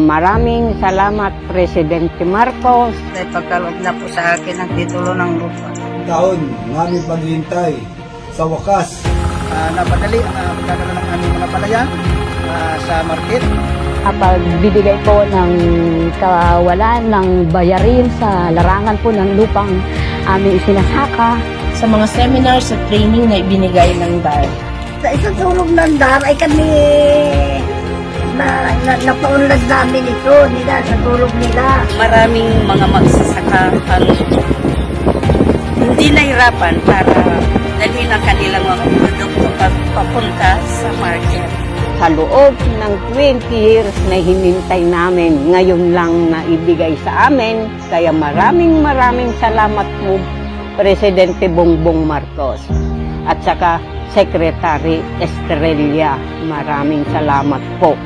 maraming salamat Presidente Marcos Dahil pagkaloob na po sa akin ang titulo ng lupa. taon namin paghihintay sa wakas uh, napadali ang uh, pagkakaroon ng aming mga palaya ah, sa market. kapag bibigay po ng kawalan ng bayarin sa larangan po ng lupang aming isinasaka. sa mga seminars at training na ibinigay ng DAR. Sa isang tulong ng DAR ay kami na, na, napaunlad namin ito nila sa tulong nila. Maraming mga magsasaka ang hindi nahirapan para dalhin ang kanilang mga produkto pa- papunta sa market. sa loob ng 20 years na hinintay namin, ngayon lang na ibigay sa amin. Kaya maraming maraming salamat po, Presidente Bongbong Marcos. At saka Secretary Estrella, maraming salamat po.